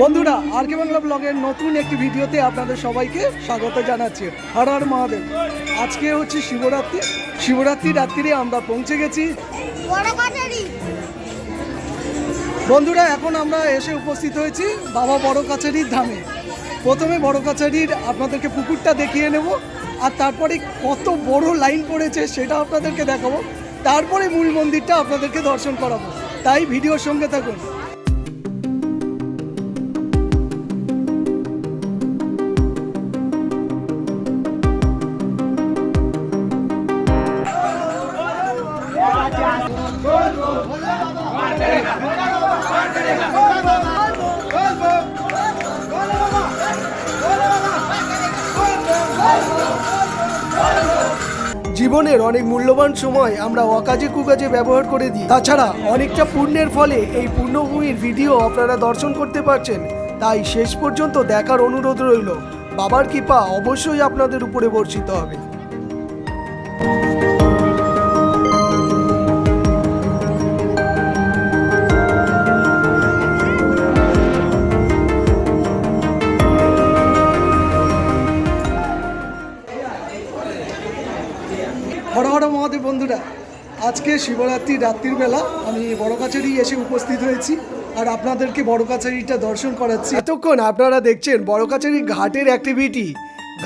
বন্ধুরা আর কে বাংলা ব্লগের নতুন একটি ভিডিওতে আপনাদের সবাইকে স্বাগত জানাচ্ছি। হর হর মহাদেব। আজকে হচ্ছে শিবরাত্রি। শিবরাত্রি রাত্রিরে আমরা পৌঁছে গেছি। বন্ধুরা এখন আমরা এসে উপস্থিত হয়েছি বাবা বড় কাছারির ধামে। প্রথমে বড় কাছারির আপনাদেরকে পুকুরটা দেখিয়ে নেব আর তারপরে কত বড় লাইন পড়েছে সেটা আপনাদেরকে দেখাবো। তারপরে মূল মন্দিরটা আপনাদেরকে দর্শন করাবো। তাই ভিডিওর সঙ্গে থাকুন। জীবনের অনেক মূল্যবান সময় আমরা অকাজে কুকাজে ব্যবহার করে দিই। তাছাড়া অনেকটা পুণ্যের ফলে এই পূর্ণভূমির ভিডিও আপনারা দর্শন করতে পারছেন। তাই শেষ পর্যন্ত দেখার অনুরোধ রইল। বাবার কৃপা অবশ্যই আপনাদের উপরে বর্ষিত হবে। আজকে শিবরাত্রি রাত্রির বেলা আমি বড় কাছারি এসে উপস্থিত হয়েছি আর আপনাদেরকে বড় কাছারিটা দর্শন করাচ্ছি। এতক্ষণ আপনারা দেখছেন বড় কাছারি ঘাটের অ্যাক্টিভিটি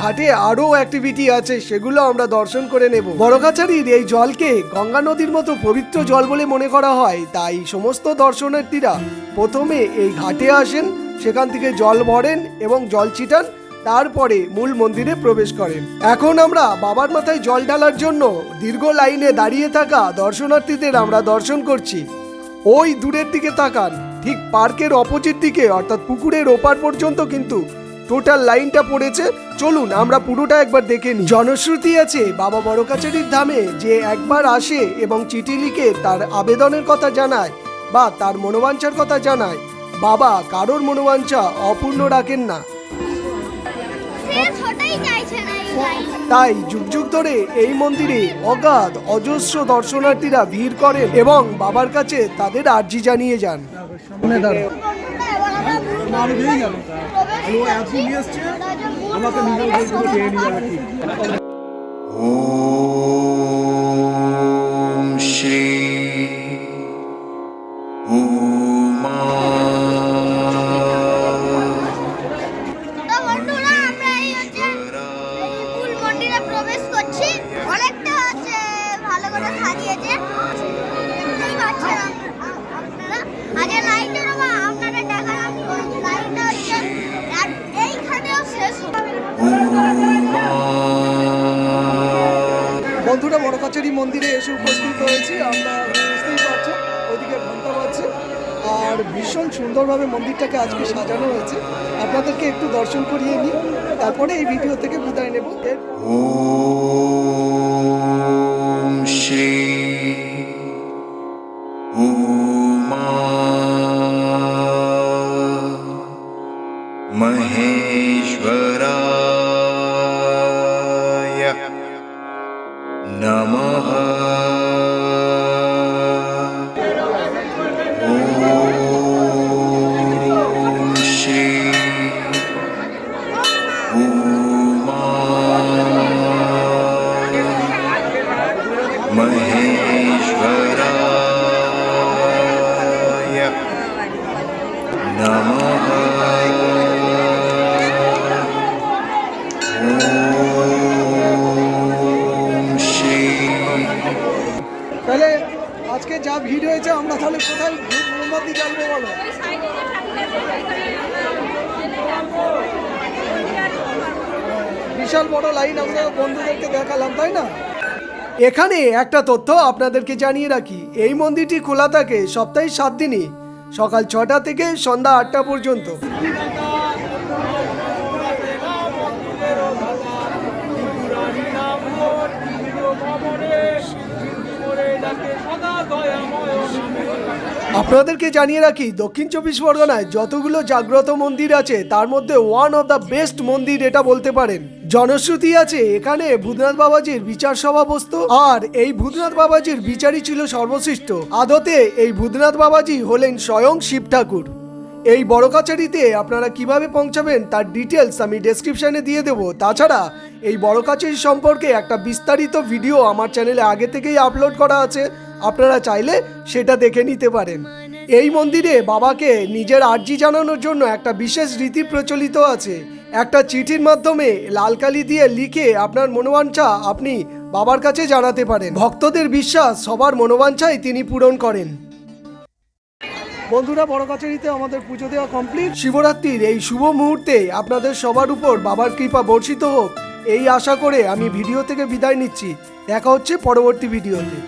ঘাটে আরও অ্যাক্টিভিটি আছে, সেগুলো আমরা দর্শন করে নেব। বড় কাছারির এই জলকে গঙ্গা নদীর মতো পবিত্র জল বলে মনে করা হয়। তাই সমস্ত দর্শনার্থীরা প্রথমে এই ঘাটে আসেন, সেখান থেকে জল ভরেন এবং জল ছিটান। তারপরে মূল মন্দিরে প্রবেশ করেন। এখন আমরা বাবার মাথায় জল ঢালার জন্য দীর্ঘ লাইনে দাঁড়িয়ে থাকা দর্শনার্থীদের আমরা দর্শন করছি। ওই দূরের দিকে তাকান, ঠিক পার্কের অপোজিট দিকে, অর্থাৎ পুকুরের ওপার পর্যন্ত কিন্তু টোটাল লাইনটা পড়েছে। চলুন, আমরা পুরোটা একবার দেখে নিই। জনশ্রুতি আছে বাবা বড় কাছারির ধামে যে একবার আসে এবং চিঠি লিখে তার আবেদনের কথা জানায় বা তার মনোবাঞ্ছার কথা জানায়। বাবা, কারোর মনোবাঞ্ছা অপূর্ণ রাখেন না। তাই যুগ যুগ ধরে এই মন্দিরে অগাধ অজস্র দর্শনার্থীরা ভিড় করেন এবং বাবার কাছে তাদের আর্জি জানিয়ে যান। আমাকে মন্দিরে প্রবেশ করছি। অনেকটা হচ্ছে ভালো করে সাজিয়েছে। আপনারা। দেখালাম বন্ধুরা বড় কাছারি মন্দিরে এসে উপস্থিত হয়েছি। আমরা বুঝতেই পারছি, ওইদিকে ঘণ্টা বাজছে। আর ভীষণ সুন্দরভাবে মন্দিরটাকে আজকে সাজানো হয়েছে। আপনাদেরকে একটু দর্শন করিয়ে নিই। তারপরে এই ভিডিও থেকে বিদায় নেব। যা ভিড় হয়েছে, আমরা তাহলে কোথায় মোমবাতি জ্বালবো বলো? বিশাল বড় লাইন আমরা বন্ধুদেরকে দেখালাম, তাই না? এখানে একটা তথ্য আপনাদেরকে জানিয়ে রাখি, এই মন্দিরটি খোলা থাকে সপ্তাহে সাত দিনই, সকাল ছটা থেকে সন্ধ্যা আটটা পর্যন্ত। আপনাদেরকে জানিয়ে রাখি, দক্ষিণ চব্বিশ পরগনায় যতগুলো জাগ্রত মন্দির আছে, তার মধ্যে ওয়ান অফ দ্য বেস্ট মন্দির এটা বলতে পারেন। জনশ্রুতি আছে, এখানে ভূতনাথ বাবাজির বিচার সভা বসতো, আর এই ভূতনাথ বাবাজির বিচারই ছিল সর্বশ্রেষ্ঠ। আদতে এই ভূতনাথ বাবাজি হলেন স্বয়ং শিব ঠাকুর। এই বড় কাছারিতে আপনারা কীভাবে পৌঁছাবেন, তার ডিটেলস আমি ডেসক্রিপশানে দিয়ে দেবো। তাছাড়া, এই বড় কাছারি সম্পর্কে একটা বিস্তারিত ভিডিও আমার চ্যানেলে আগে থেকেই আপলোড করা আছে। আপনারা চাইলে সেটা দেখে নিতে পারেন। এই মন্দিরে বাবাকে নিজের আর্জি জানানোর জন্য একটা বিশেষ রীতি প্রচলিত আছে। একটা চিঠির মাধ্যমে লাল কালি দিয়ে লিখে আপনার মনোবাঞ্ছা আপনি বাবার কাছে জানাতে পারেন। ভক্তদের বিশ্বাস সবার মনোবাঞ্ছাই তিনি পূরণ করেন। বন্ধুরা বড় কাছারিতে আমাদের পুজো দেওয়া কমপ্লিট শিবরাত্রির এই শুভ মুহূর্তে আপনাদের সবার উপর বাবার কৃপা বর্ষিত হোক। এই আশা করে আমি ভিডিও থেকে বিদায় নিচ্ছি। দেখা হচ্ছে পরবর্তী ভিডিওতে।